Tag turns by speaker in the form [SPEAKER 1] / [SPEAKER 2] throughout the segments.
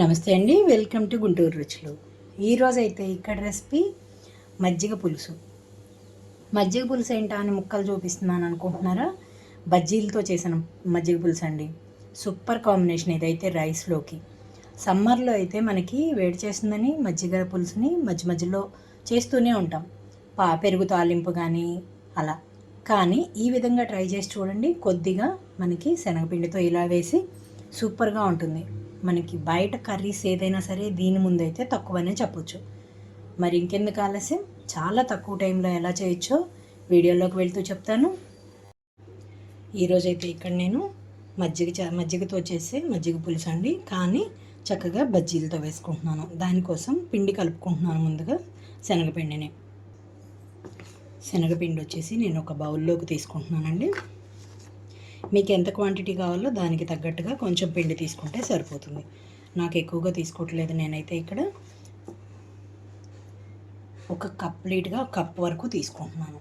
[SPEAKER 1] నమస్తే అండి. Welcome to Guntur రుచులు ఈరోజు అయితే ఇక్కడ రెసిపీ మజ్జిగ పులుసు. మజ్జిగ పులుసు ఏంటా అని ముక్కలు చూపిస్తున్నాను అనుకుంటున్నారా? బజ్జీలతో చేసిన మజ్జిగ పులుసు అండి. సూపర్ కాంబినేషన్ ఇదైతే రైస్లోకి సమ్మర్లో అయితే మనకి వేడి చేస్తుందని మజ్జిగ పులుసుని మధ్య మధ్యలో చేస్తూనే ఉంటాం. పా పెరుగు తాలింపు కానీ అలా. కానీ ఈ విధంగా ట్రై చేసి చూడండి. కొద్దిగా మనకి శనగపిండితో ఇలా వేసి సూపర్గా ఉంటుంది. మనకి బయట కర్రీస్ ఏదైనా సరే దీని ముందైతే తక్కువనే చెప్పొచ్చు. మరి ఇంకెందుకు ఆలస్యం? చాలా తక్కువ టైంలో ఎలా చేయొచ్చో వీడియోలోకి వెళ్తూ చెప్తాను. ఈరోజైతే ఇక్కడ నేను మజ్జిగ చ- మజ్జిగతో చేసే మజ్జిగ పులుసు అండి. కానీ చక్కగా బజ్జీలతో వేసుకుంటున్నాను. దానికోసం పిండి కలుపుకుంటున్నాను ముందుగా శనగపిండిని. శనగపిండి వచ్చేసి నేను ఒక బౌల్లోకి తీసుకుంటున్నానండి. మీకు ఎంత క్వాంటిటీ కావాలో దానికి తగ్గట్టుగా కొంచెం పిండి తీసుకుంటే సరిపోతుంది. నాకు ఎక్కువగా తీసుకోవట్లేదు నేనైతే ఇక్కడ. ఒక కంప్లీట్గా కప్ వరకు తీసుకుంటున్నాను.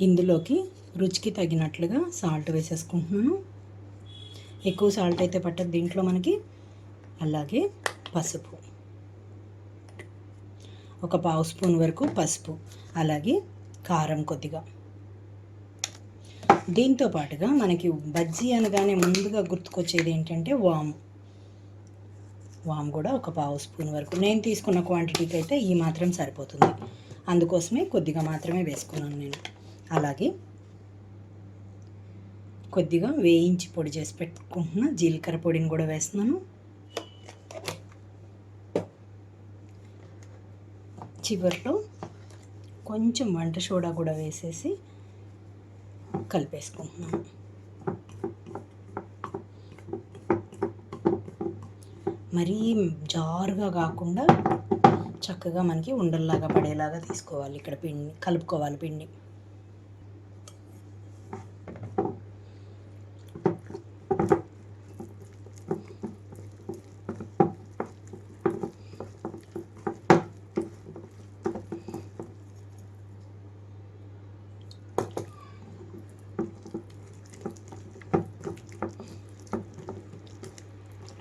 [SPEAKER 1] ఇందులోకి రుచికి తగినట్లుగా సాల్ట్ వేసేసుకుంటున్నాను. ఎక్కువ సాల్ట్ అయితే పట్టదు దీంట్లో మనకి. అలాగే పసుపు. ఒక పావు స్పూన్ వరకు పసుపు. అలాగే కారం కొద్దిగా. దీంతో పాటుగా మనకి బజ్జీ అనగానే ముందుగా గుర్తుకొచ్చేది ఏంటంటే వాము. వామ్ కూడా ఒక పావు స్పూన్ వరకు. నేను తీసుకున్న క్వాంటిటీకి అయితే ఈ మాత్రం సరిపోతుంది. అందుకోసమే కొద్దిగా మాత్రమే వేసుకున్నాను నేను. అలాగే కొద్దిగా వేయించి పొడి చేసి పెట్టుకుంటున్న జీలకర్ర పొడిని కూడా వేస్తున్నాను. చివరిలో కొంచెం వంట సోడా కూడా వేసేసి కలిపేసుకుంటున్నాను మరీ జారుగా కాకుండా చక్కగా మనకి ఉండల్లాగా పడేలాగా తీసుకోవాలి. ఇక్కడ పిండి కలుపుకోవాలి పిండి.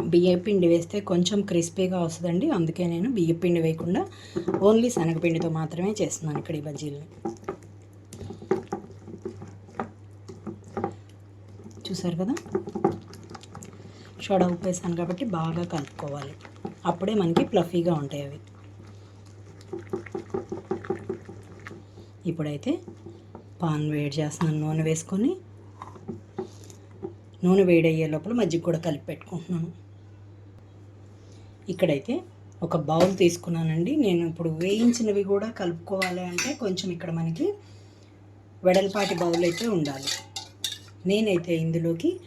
[SPEAKER 1] బియ్యపిండి వేస్తే కొంచెం క్రిస్పీగా వస్తుందండి. అందుకే నేను బియ్యపిండి వేయకుండా ఓన్లీ శనగపిండితో మాత్రమే చేస్తున్నాను ఇక్కడ ఈ బజ్జీలని. చూసారు కదా? సోడా ఉప్పు వేసాను కాబట్టి బాగా కలుపుకోవాలి. అప్పుడే మనకి ప్లఫీగా ఉంటాయి అవి. ఇప్పుడైతే పాన్ వేడి చేస్తున్నాను. నూనె వేసుకొని నూనె వేడయ్యే లోపల మజ్జిగ కూడా కలిపి పెట్టుకుంటున్నాను. ఇక్కడైతే ఒక బౌల్ తీసుకున్నానండి. నేను ఇప్పుడు వేయించినవి కూడా కలుపుకోవాలి అంటే కొంచెం ఇక్కడ మనకి వెడల్పాటి బౌల్ అయితే ఉండాలి. నేనైతే ఇందులోకి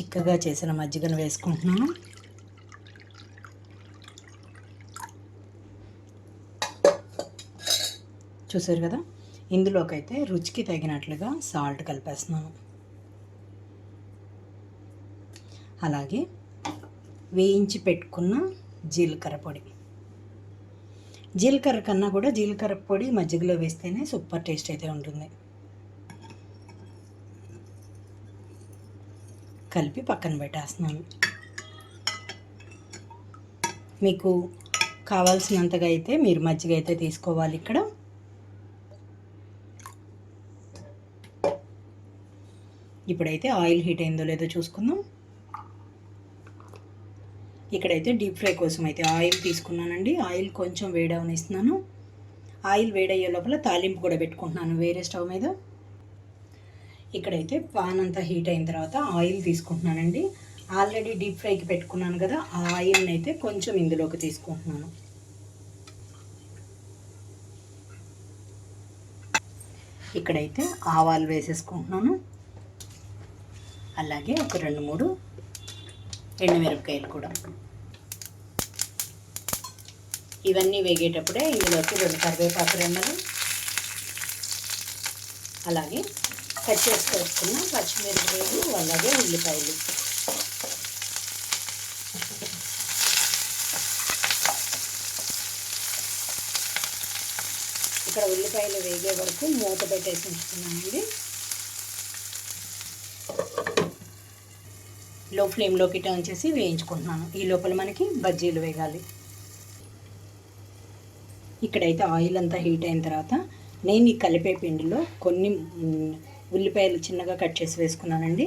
[SPEAKER 1] చిక్కగా చేసిన మజ్జిగను వేసుకుంటున్నాను. చూసారు కదా? ఇందులోకైతే రుచికి తగినట్లుగా సాల్ట్ కలిపేస్తున్నాను. అలాగే వేయించి పెట్టుకున్న జీలకర్ర పొడి. జీలకర్ర కన్నా కూడా జీలకర్ర పొడి మజ్జిగలో వేస్తేనే సూపర్ టేస్ట్ అయితే ఉంటుంది. కలిపి పక్కన పెట్టేస్తున్నాను. మీకు కావాల్సినంతగా అయితే మీరు మజ్జిగ అయితే తీసుకోవాలి ఇక్కడ. ఇప్పుడైతే ఆయిల్ హీట్ అయిందో లేదో చూసుకుందాం. ఇక్కడైతే డీప్ ఫ్రై కోసం అయితే ఆయిల్ తీసుకున్నానండి. ఆయిల్ కొంచెం వేడవనిస్తున్నాను ఆయిల్ వేడయ్యే లోపల తాలింపు కూడా పెట్టుకుంటున్నాను వేరే స్టవ్ మీద. ఇక్కడైతే పాన్ అంతా హీట్ అయిన తర్వాత ఆయిల్ తీసుకుంటున్నానండి. ఆల్రెడీ డీప్ ఫ్రైకి పెట్టుకున్నాను కదా ఆ ఆయిల్ని అయితే కొంచెం ఇందులోకి తీసుకుంటున్నాను. ఇక్కడైతే ఆవాలు వేసేసుకుంటున్నాను. అలాగే ఒక రెండు మూడు ఎండుమిరపకాయలు కూడా. ఇవన్నీ వేగేటప్పుడే ఇందులోకి రెండు కరివేపాకు రెమ్మలు అలాగే కట్ చేసి పెట్టుకున్న పచ్చిమిరపకాయలు అలాగే ఉల్లిపాయలు. ఇక్కడ ఉల్లిపాయలు వేగే వరకు మూత పెట్టేసి ఉంచుతున్నామండి లో ఫ్లేమ్లోకి టర్న్ చేసి వేయించుకుంటున్నాను. ఈ లోపల మనకి బజ్జీలు వేగాలి. ఇక్కడైతే ఆయిల్ అంతా హీట్ అయిన తర్వాత నేను ఈ కలిపే పిండిలో కొన్ని ఉల్లిపాయలు చిన్నగా కట్ చేసి వేసుకున్నానండి.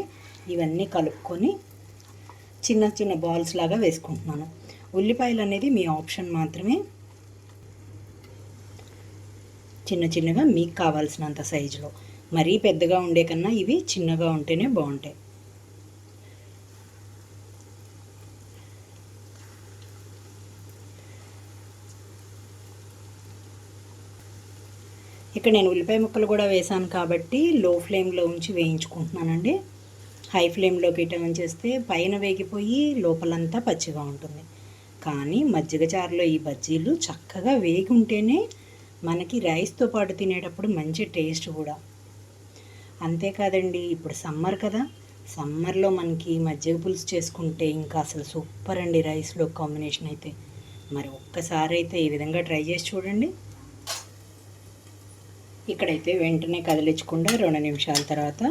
[SPEAKER 1] ఇవన్నీ కలుపుకొని చిన్న చిన్న బాల్స్ లాగా వేసుకుంటున్నాను. ఉల్లిపాయలు అనేది మీ ఆప్షన్ మాత్రమే. చిన్న చిన్నగా మీకు కావాల్సినంత సైజులో మరీ పెద్దగా ఉండే కన్నా ఇవి చిన్నగా ఉంటేనే బాగుంటాయి. ఇక్కడ నేను ఉల్లిపాయ ముక్కలు కూడా వేసాను కాబట్టి లో ఫ్లేమ్లో ఉంచి వేయించుకుంటున్నానండి. హై ఫ్లేమ్లోకి టర్న్ చేస్తే పైన వేగిపోయి లోపలంతా పచ్చిగా ఉంటుంది. కానీ మజ్జిగ చారులో ఈ బజ్జీలు చక్కగా వేగి ఉంటేనే మనకి రైస్తో పాటు తినేటప్పుడు మంచి టేస్ట్ కూడా. అంతేకాదండి ఇప్పుడు సమ్మర్ కదా. సమ్మర్లో మనకి మజ్జిగ పులుసు చేసుకుంటే ఇంకా అసలు సూపర్ అండి రైస్లో కాంబినేషన్ అయితే. మరి ఒక్కసారి అయితే ఈ విధంగా ట్రై చేసి చూడండి. ఇక్కడైతే వెంటనే కదిలించకుండా రెండు నిమిషాల తర్వాత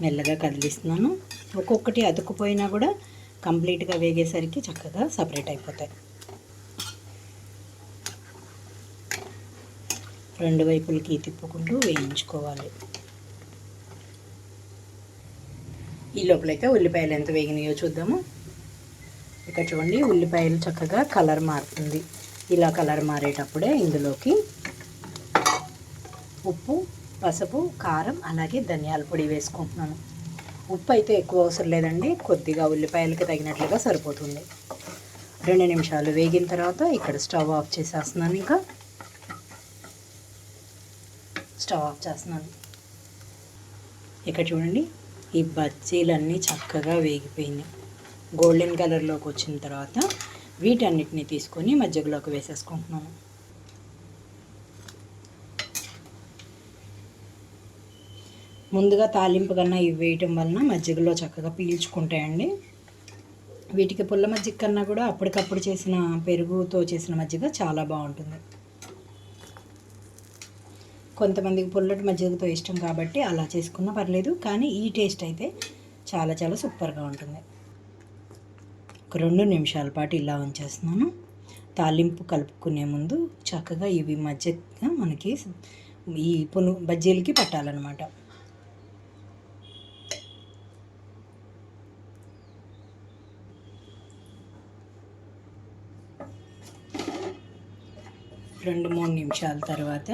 [SPEAKER 1] మెల్లగా కదిలిస్తున్నాను. ఒక్కొక్కటి అతుక్కుపోయినా కూడా కంప్లీట్గా వేగేసరికి చక్కగా సపరేట్ అయిపోతాయి. రెండు వైపులకి తిప్పుకుంటూ వేయించుకోవాలి. ఈ లోపలైతే ఉల్లిపాయలు ఎంత వేగినాయో చూద్దాము. ఇక్కడ చూడండి ఉల్లిపాయలు చక్కగా కలర్ మారుతుంది. ఇలా కలర్ మారేటప్పుడే ఇందులోకి ఉప్పు పసుపు కారం అలాగే ధనియాల పొడి వేసుకుంటున్నాను. ఉప్పు అయితే ఎక్కువ అవసరం లేదండి కొద్దిగా ఉల్లిపాయలకి తగినట్లుగా సరిపోతుంది. రెండు నిమిషాలు వేగిన తర్వాత ఇక్కడ స్టవ్ ఆఫ్ చేసేస్తున్నాను ఇంకా. స్టవ్ ఆఫ్ చేస్తున్నాను. ఇక్కడ చూడండి ఈ బజ్జీలన్నీ చక్కగా వేగిపోయినాయి గోల్డెన్ కలర్లోకి వచ్చిన తర్వాత వీటన్నిటిని తీసుకొని మజ్జిగలోకి వేసేసుకుంటున్నాను. ముందుగా తాలింపు కన్నా ఇవి వేయటం వలన మజ్జిగలో చక్కగా పీల్చుకుంటాయండి. వీటికి పుల్ల మజ్జిగ కన్నా కూడా అప్పటికప్పుడు చేసిన పెరుగుతో చేసిన మజ్జిగ చాలా బాగుంటుంది. కొంతమందికి పుల్లటి మజ్జిగతో ఇష్టం కాబట్టి అలా చేసుకున్నా పర్లేదు కానీ ఈ టేస్ట్ అయితే చాలా చాలా సూపర్గా ఉంటుంది. ఒక రెండు నిమిషాల పాటు ఇలా ఉంచేస్తున్నాను. తాలింపు కలుపుకునే ముందు చక్కగా ఇవి మజ్జిగ మనకి ఈ పును బజ్జీలకి పట్టాలన్నమాట. రెండు మూడు నిమిషాల తర్వాత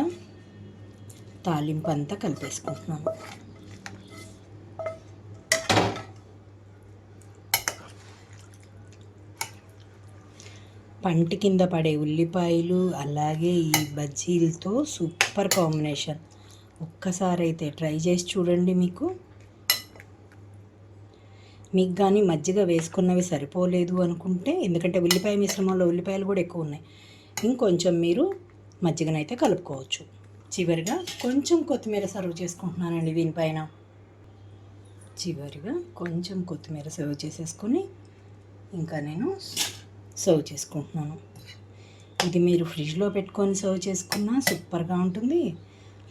[SPEAKER 1] తాలింపు అంతా కలిపేసుకుంటున్నాను. పంటి కింద పడే ఉల్లిపాయలు అలాగే ఈ బజ్జీలతో సూపర్ కాంబినేషన్. ఒక్కసారి అయితే ట్రై చేసి చూడండి మీకు. మీకు కానీ మజ్జిగ వేసుకున్నవి సరిపోలేదు అనుకుంటే ఎందుకంటే ఉల్లిపాయ మిశ్రమంలో ఉల్లిపాయలు కూడా ఎక్కువ ఉన్నాయి. ఇంకొంచెం మీరు మజ్జిగనైతే కలుపుకోవచ్చు. చివరిగా కొంచెం కొత్తిమీర సర్వ్ చేసుకుంటున్నానండి దీనిపైన. చివరిగా కొంచెం కొత్తిమీర సర్వ్ చేసేసుకొని ఇంకా నేను సర్వ్ చేసుకుంటున్నాను. ఇది మీరు ఫ్రిడ్జ్లో పెట్టుకొని సర్వ్ చేసుకున్నా సూపర్గా ఉంటుంది.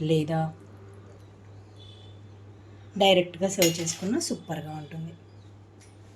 [SPEAKER 1] లేదా డైరెక్ట్గా సర్వ్ చేసుకున్నా సూపర్గా ఉంటుంది.